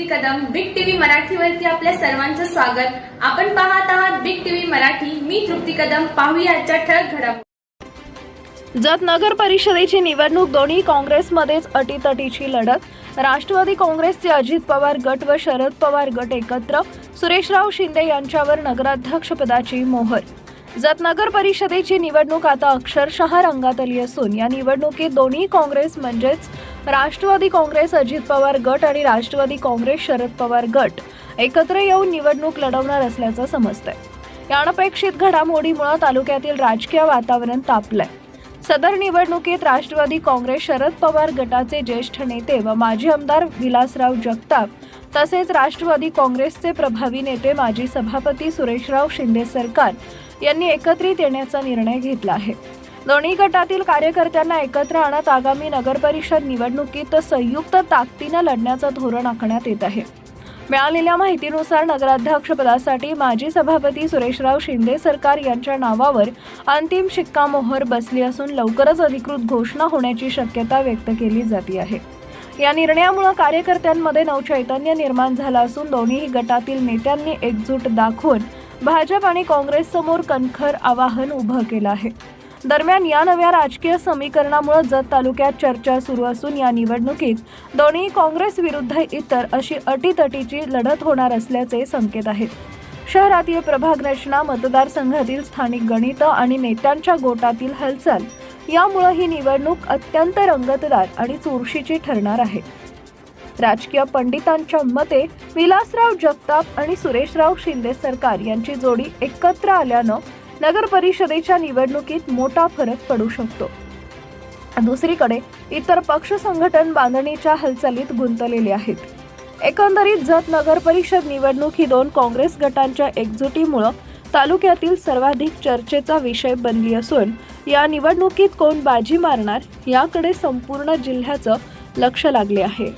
तृप्ती Kadam big TV मराठीवरती आपल्या सर्वांचं स्वागत. आपण पाहत आहात बिग टीव्ही मराठी. मी तृप्ती कदम. पाहूया आजच्या ठळक घडामोडी. जत नगर परिषदेची निवडणूक दोन्ही काँग्रेसमध्येच अटीतटीची लढत. राष्ट्रवादी काँग्रेसचे अजित पवार गट व शरद पवार गट एकत्र. सुरेशराव शिंदे यांच्यावर नगराध्यक्षपदाची मोहर. जत नगर परिषदेची निवडणूक आता अक्षरशः रंगात आली असून या निवडणुकीत दोन्ही काँग्रेस म्हणजेच राष्ट्रवादी काँग्रेस अजित पवार गट आणि राष्ट्रवादी काँग्रेस शरद पवार गट एकत्र येऊन निवडणूक लढवणार असल्याचं समजतंय. या अनपेक्षित घडामोडीमुळे तालुक्यातील राजकीय वातावरण तापलंय. सदर निवडणुकीत राष्ट्रवादी काँग्रेस शरद पवार गटाचे ज्येष्ठ नेते व माजी आमदार विलासराव जगताप तसेच राष्ट्रवादी काँग्रेसचे प्रभावी नेते माजी सभापती सुरेशराव शिंदे सरकार यांनी एकत्रित येण्याचा निर्णय घेतला आहे. दोन्ही गटातील कार्यकर्त्यांना एकत्र आणत आगामी नगरपरिषद निवडणुकीत संयुक्त ताकदीनं लढण्याचं धोरण आखण्यात येत आहे. मिळालेल्या माहितीनुसार नगराध्यक्षपदासाठी माजी सभापती सुरेशराव शिंदे सरकार यांच्या नावावर अंतिम शिक्कामोहर बसली असून लवकरच अधिकृत घोषणा होण्याची शक्यता व्यक्त केली जाते आहे. या निर्णयामुळे कार्यकर्त्यांमध्ये नवचैतन्य निर्माण झालं असून दोन्ही गटातील नेत्यांनी एकजूट दाखवून भाजप आणि काँग्रेससमोर कणखर आवाहन उभं केलं आहे. दरम्यान या नव्या राजकीय समीकरणामुळे जत तालुक्यात चर्चा सुरू असून या निवडणुकीत दोन्ही काँग्रेस विरुद्ध इतर अशी अटीतटीची लढत होणार असल्याचे संकेत आहेत. शहरातील प्रभाग रचना मतदारसंघातील स्थानिक गणित आणि नेत्यांच्या गोटातील हालचाल यामुळे ही निवडणूक अत्यंत रंगतदार आणि चुरशीची ठरणार आहे. राजकीय पंडितांच्या मते विलासराव जगताप आणि सुरेशराव शिंदे सरकार यांची जोडी एकत्र आल्यानं नगर परिषदेच्या निवडणुकीत मोठा फरक पडू शकतो. दुसरीकडे इतर पक्ष संघटन बांधणीच्या हालचालीत गुंतलेले आहेत. एकंदरीत जत नगर परिषद निवडणूक ही दोन काँग्रेस गटांच्या एकजुटीमुळं तालुक्यातील सर्वाधिक चर्चेचा विषय बनली असून या निवडणुकीत कोण बाजी मारणार याकडे संपूर्ण जिल्ह्याचं लक्ष लागले आहे.